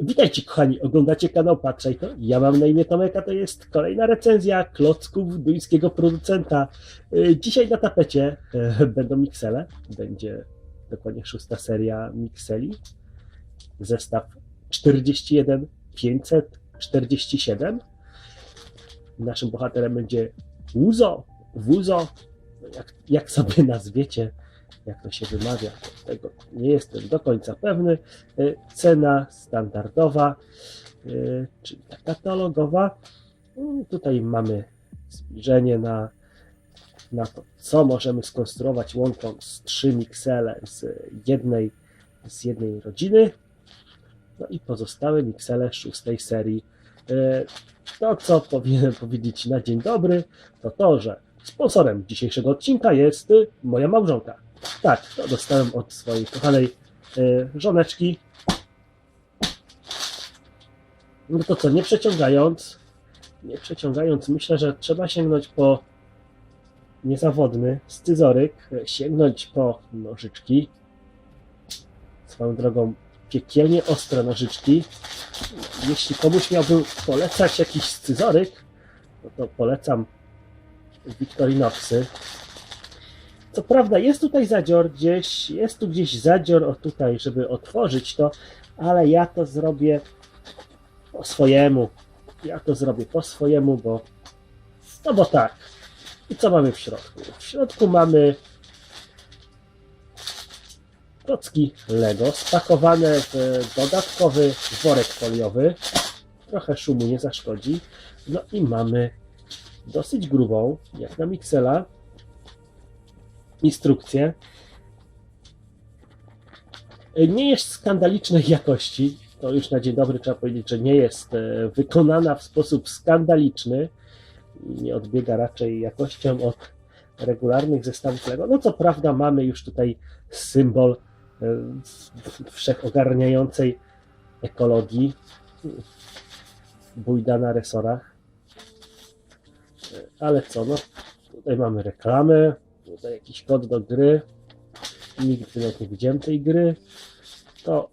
Witajcie kochani, oglądacie kanał Patrzaj to. Ja mam na imię Tomek, a to jest kolejna recenzja klocków duńskiego producenta. Yy, Dzisiaj na tapecie e, będą miksele. Będzie dokładnie szósta seria mikseli. Zestaw 41 547. Naszym bohaterem będzie Wuzo. Wuzo, no jak, jak sobie nazwiecie, jak to się wymawia, tego nie jestem do końca pewny. Y, Cena standardowa, y, czyli ta katalogowa. Mm, Tutaj mamy zbliżenie na, na to, co możemy skonstruować łącząc trzy miksele z jednej, z jednej rodziny. No i pozostałe miksele szóstej serii. Y, To, co powinienem powiedzieć na dzień dobry, to to, że sponsorem dzisiejszego odcinka jest moja małżonka. Tak, to dostałem od swojej kochanej y, żoneczki. No to co, nie przeciągając, nie przeciągając, myślę, że trzeba sięgnąć po niezawodny scyzoryk, sięgnąć po nożyczki. Swoją drogą piekielnie ostre nożyczki. Jeśli komuś miałbym polecać jakiś scyzoryk, no to polecam Victorinoxy. Co prawda jest tutaj zadzior gdzieś, jest tu gdzieś zadzior o tutaj, żeby otworzyć to, ale ja to zrobię po swojemu. Ja to zrobię po swojemu, bo no bo tak. I co mamy w środku? W środku mamy klocki Lego spakowane w dodatkowy worek foliowy. Trochę szumu nie zaszkodzi. No i mamy dosyć grubą, jak na Mixela, instrukcję. Nie jest skandalicznej jakości. To już na dzień dobry trzeba powiedzieć, że nie jest e, wykonana w sposób skandaliczny nie odbiega raczej jakością od regularnych zestawów Lego. No co prawda mamy już tutaj symbol e, wszechogarniającej ekologii bójda na resorach. E, Ale co, no tutaj mamy reklamę, tutaj jakiś kod do gry. Nigdy nie widziałem tej gry. To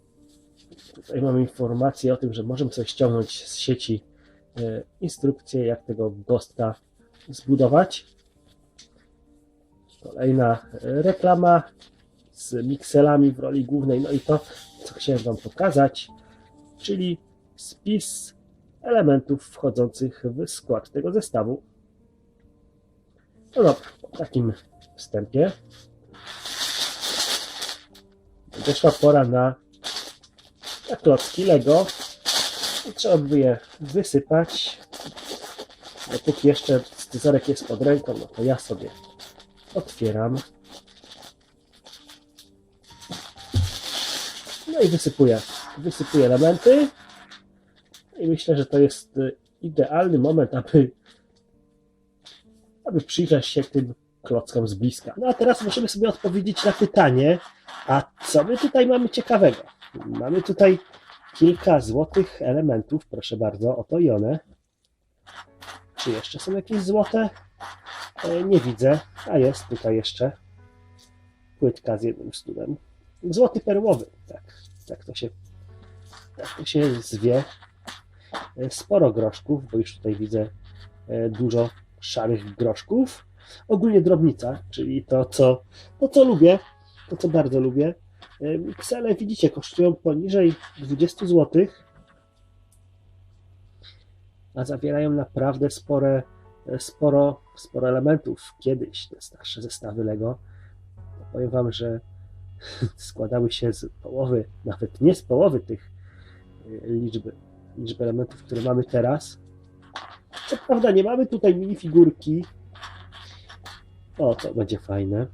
tutaj mamy informację o tym, że możemy sobie ściągnąć z sieci e, instrukcję, jak tego gostka zbudować. Kolejna e, reklama z mikselami w roli głównej. No i to, co chciałem Wam pokazać, czyli spis elementów wchodzących w skład tego zestawu. No dobra, po takim wstępie doszła pora na, na klocki Lego. I Trzeba by je wysypać. Dopóki jeszcze scyzorek jest pod ręką, no to ja sobie otwieram. No i wysypuję. Wysypuję elementy. I myślę, że to jest y, idealny moment, aby aby przyjrzeć się tym klockom z bliska. No a teraz możemy sobie odpowiedzieć na pytanie, a co my tutaj mamy ciekawego? Mamy tutaj kilka złotych elementów, proszę bardzo, oto i one. Czy jeszcze są jakieś złote? E, Nie widzę, a jest tutaj jeszcze płytka z jednym studem. Złoty perłowy, tak, tak to się, tak to się zwie. E, Sporo groszków, bo już tutaj widzę e, dużo szarych groszków. Ogólnie drobnica, czyli to, co, to, co lubię, to, co bardzo lubię. E, Miksele, widzicie, kosztują poniżej 20 zł, a zawierają naprawdę spore, e, sporo, sporo elementów. Kiedyś te starsze zestawy Lego, powiem Wam, że składały się z połowy, nawet nie z połowy tych e, liczby, liczby elementów, które mamy teraz. Co prawda nie mamy tutaj minifigurki. O, to będzie fajne.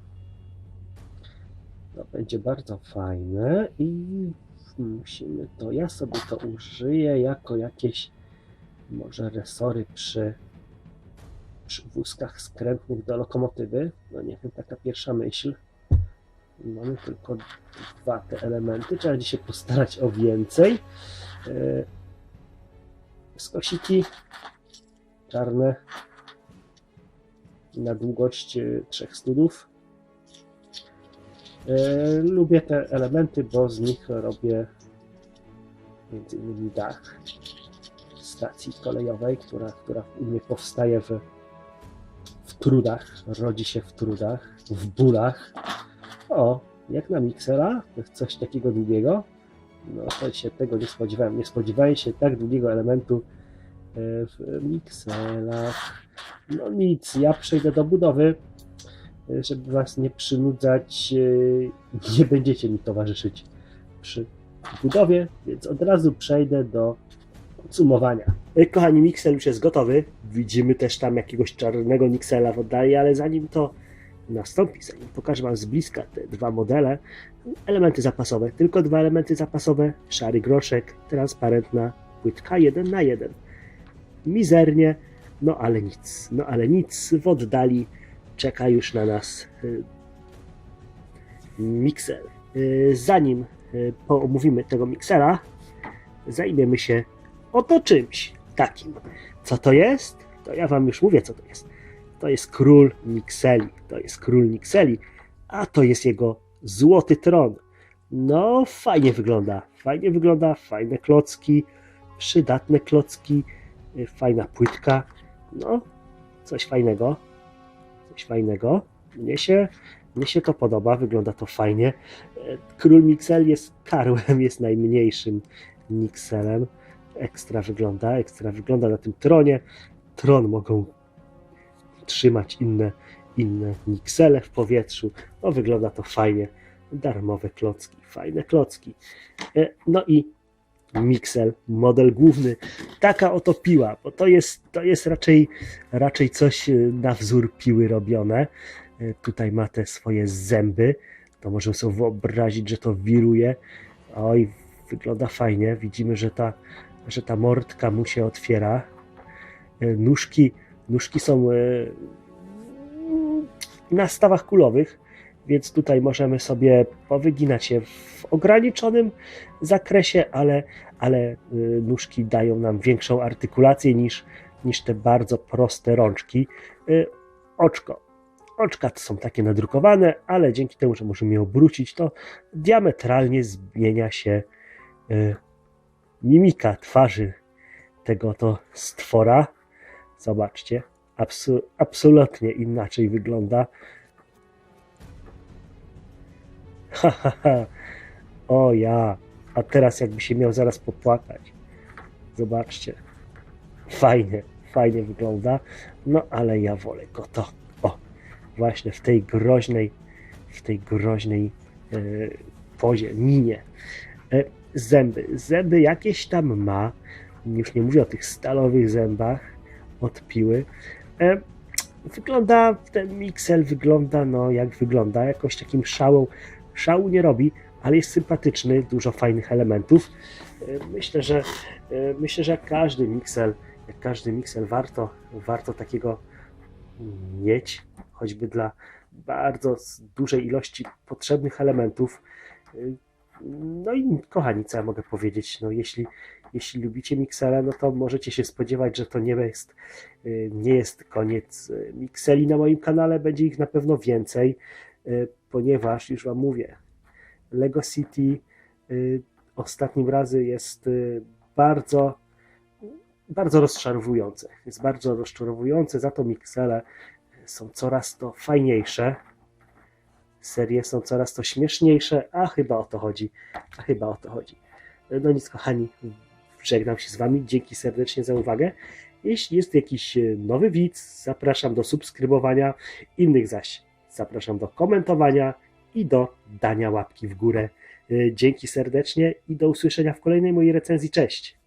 To będzie bardzo fajne i musimy to, ja sobie to użyję jako jakieś może resory przy, przy wózkach skrętnych do lokomotywy. No nie wiem, taka pierwsza myśl. Mamy tylko dwa te elementy, trzeba będzie się postarać o więcej. E, Skosiki czarne na długość trzech studów. E, Lubię te elementy, bo z nich robię między innymi dach stacji kolejowej, która, która u mnie powstaje w, w trudach, rodzi się w trudach, w bólach. O, jak na miksera, coś takiego długiego. No to się tego nie spodziewałem. Nie spodziewałem się tak długiego elementu w mikselach. No nic, ja przejdę do budowy, e, żeby was nie przynudzać. e, Nie będziecie mi towarzyszyć przy budowie, więc od razu przejdę do podsumowania. E, Kochani, miksel już jest gotowy. Widzimy też tam jakiegoś czarnego miksela w oddali, ale zanim to nastąpi, zanim pokażę Wam z bliska te dwa modele, elementy zapasowe, tylko dwa elementy zapasowe, szary groszek, transparentna płytka 1 na 1 Mizernie, no ale nic, no ale nic, w oddali czeka już na nas y, miksel. Y, Zanim y, omówimy tego miksera, zajmiemy się oto czymś takim. Co to jest? To ja Wam już mówię, co to jest. To jest król Mikseli. To jest król Mikseli, a to jest jego złoty tron. No, fajnie wygląda. Fajnie wygląda, fajne klocki, przydatne klocki, fajna płytka. No, coś fajnego. Coś fajnego. Mnie się, mnie się to podoba, wygląda to fajnie. E, Król Miksel jest karłem, jest najmniejszym Mikselem. Ekstra wygląda, ekstra wygląda na tym tronie. Tron mogą trzymać inne, inne miksele w powietrzu. No wygląda to fajnie. Darmowe klocki, fajne klocki. E, No i miksel, model główny. Taka oto piła, bo to jest, to jest raczej, raczej coś e, na wzór piły robione. E, Tutaj ma te swoje zęby. To możemy sobie wyobrazić, że to wiruje. Oj, wygląda fajnie. Widzimy, że ta, że ta mordka mu się otwiera. E, Nóżki, nóżki są na stawach kulowych, więc tutaj możemy sobie powyginać je w ograniczonym zakresie, ale, ale e, nóżki dają nam większą artykulację niż, niż te bardzo proste rączki. E, Oczko. Oczka to są takie nadrukowane, ale dzięki temu, że możemy je obrócić, to diametralnie zmienia się e, mimika twarzy tego to stwora. Zobaczcie, absolutnie inaczej wygląda. Ha, ha, ha. O ja, a teraz jakby się miał zaraz popłakać. Zobaczcie. Fajnie, fajnie wygląda. No ale ja wolę go to. O, właśnie w tej groźnej, w tej groźnej e, pozie, minie. E, zęby. Zęby jakieś tam ma. Już nie mówię o tych stalowych zębach od piły. E, wygląda, ten miksel wygląda, no jak wygląda, jakoś takim szałą, szału nie robi, ale jest sympatyczny, dużo fajnych elementów. E, myślę, że e, myślę, że jak każdy miksel, jak każdy miksel warto, warto takiego mieć, choćby dla bardzo dużej ilości potrzebnych elementów. No i kochani, co ja mogę powiedzieć? No jeśli, jeśli lubicie miksele, no to możecie się spodziewać, że to nie jest, y, nie jest koniec y, mikseli na moim kanale, będzie ich na pewno więcej, y, ponieważ już Wam mówię, Lego City ostatnim razy jest bardzo, bardzo rozczarowujące. Jest bardzo rozczarowujące, za to miksele są coraz to fajniejsze. Serie są coraz to śmieszniejsze, a chyba o to chodzi. A chyba o to chodzi. No nic, kochani, żegnam się z Wami. Dzięki serdecznie za uwagę. Jeśli jest jakiś e, nowy widz, zapraszam do subskrybowania, innych zaś zapraszam do komentowania i do dania łapki w górę. E, Dzięki serdecznie i do usłyszenia w kolejnej mojej recenzji. Cześć!